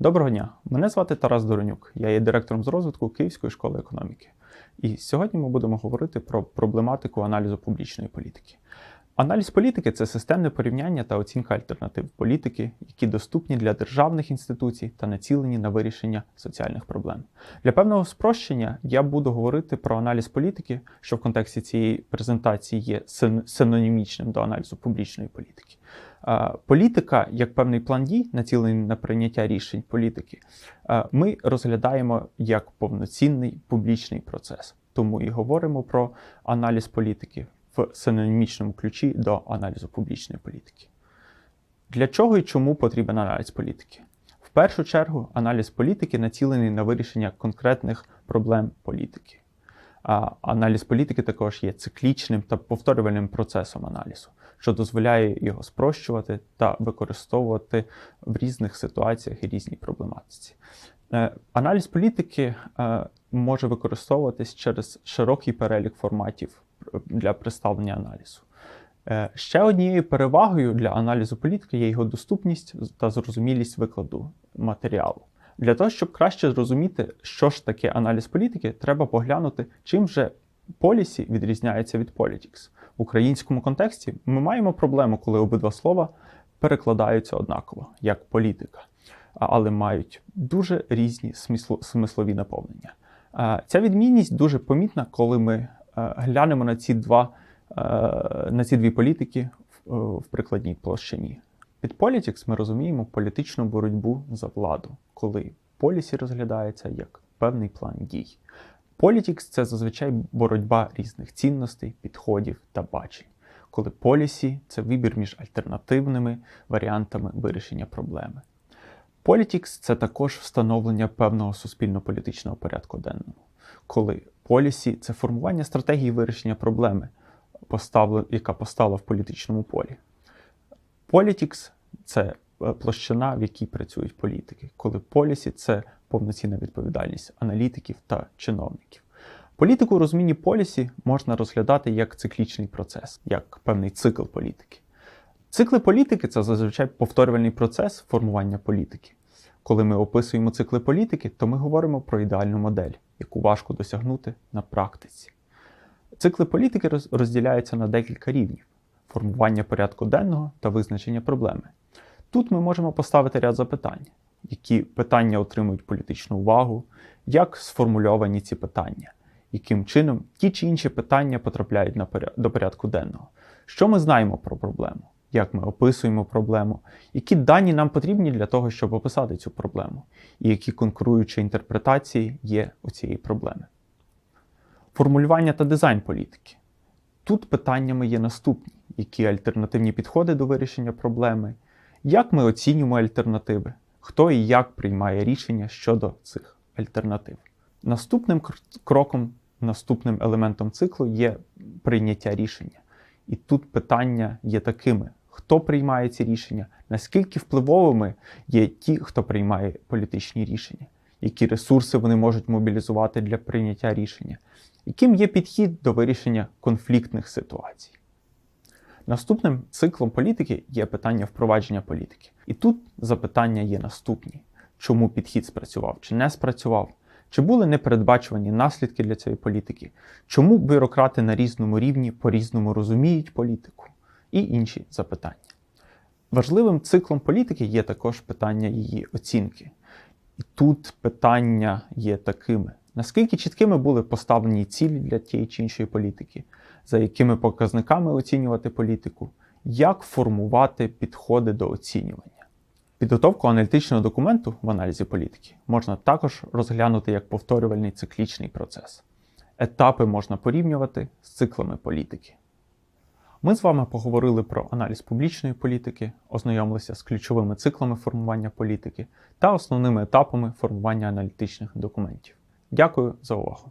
Доброго дня! Мене звати Тарас Доронюк. Я є директором з розвитку Київської школи економіки. І сьогодні ми будемо говорити про проблематику аналізу публічної політики. Аналіз політики це системне порівняння та оцінка альтернатив політики, які доступні для державних інституцій та націлені на вирішення соціальних проблем. Для певного спрощення я буду говорити про аналіз політики, що в контексті цієї презентації є синонімічним до аналізу публічної політики. Політика як певний план дій, націлений на прийняття рішень політики, ми розглядаємо як повноцінний публічний процес. Тому і говоримо про аналіз політики в синонімічному ключі до аналізу публічної політики. Для чого і чому потрібен аналіз політики? В першу чергу, аналіз політики націлений на вирішення конкретних проблем політики. А аналіз політики також є циклічним та повторювальним процесом аналізу, що дозволяє його спрощувати та використовувати в різних ситуаціях і різній проблематиці. Е, Аналіз політики е, може використовуватись через широкий перелік форматів е, для представлення аналізу. Ще однією перевагою для аналізу політики є його доступність та зрозумілість викладу матеріалу. Для того, щоб краще зрозуміти, що ж таке аналіз політики, треба поглянути, чим же полісі відрізняється від politics. Українському контексті ми маємо проблему, коли обидва слова перекладаються однаково, як політика, але мають дуже різні смисло- смислові наповнення. Ця відмінність дуже помітна, коли ми е, глянемо на ці два е, на ці дві політики в, е, прикладній площині. Під politics ми розуміємо політичну боротьбу за владу, коли полісі розглядається як певний план дій. Politics – це зазвичай боротьба різних цінностей, підходів та бачень, коли полісі це вибір між альтернативними варіантами вирішення проблеми. Politics – це також встановлення певного суспільно-політичного порядку денного, коли полісі це формування стратегії вирішення проблеми, яка постала в політичному полі. Politics – це е, площина, в якій працюють політики, коли полісі це повноцінна відповідальність аналітиків та чиновників. Політику у розумінні полісі можна розглядати як циклічний процес, як певний цикл політики. Цикли політики це зазвичай повторювальний процес формування політики. Коли ми описуємо цикли політики, то ми говоримо про ідеальну модель, яку важко досягнути на практиці. Цикли політики розділяються на декілька рівнів: формування порядку денного та визначення проблеми. Тут ми можемо поставити ряд запитань, які питання отримують політичну увагу, як сформульовані ці питання, яким чином ті чи інші питання потрапляють на поря- до порядку денного. Що ми знаємо про проблему? Як ми описуємо проблему, які дані нам потрібні для того, щоб описати цю проблему, і які конкуруючі інтерпретації є у цієї проблеми. Формулювання та дизайн політики. Тут питаннями є наступні: які альтернативні підходи до вирішення проблеми, як ми оцінюємо альтернативи, хто і як приймає рішення щодо цих альтернатив. Наступним кроком, наступним елементом циклу є прийняття рішення. І тут питання є такими: хто приймає ці рішення, наскільки впливовими є ті, хто приймає політичні рішення, які ресурси вони можуть мобілізувати для прийняття рішення, яким є підхід до вирішення конфліктних ситуацій. Наступним циклом політики є питання впровадження політики. І тут запитання є наступні: чому підхід спрацював чи не спрацював? Чи були непередбачувані наслідки для цієї політики? Чому бюрократи на різному рівні по-різному розуміють політику? І інші запитання. Важливим циклом політики є також питання її оцінки. І тут питання є такими: наскільки чіткими були поставлені цілі для тієї чи іншої політики, за якими показниками оцінювати політику, як формувати підходи до оцінювання. Підготовку аналітичного документу в аналізі політики можна також розглянути як повторювальний циклічний процес. Етапи можна порівнювати з циклами політики. Ми з вами поговорили про аналіз публічної політики, ознайомилися з ключовими циклами формування політики та основними етапами формування аналітичних документів. Дякую за увагу!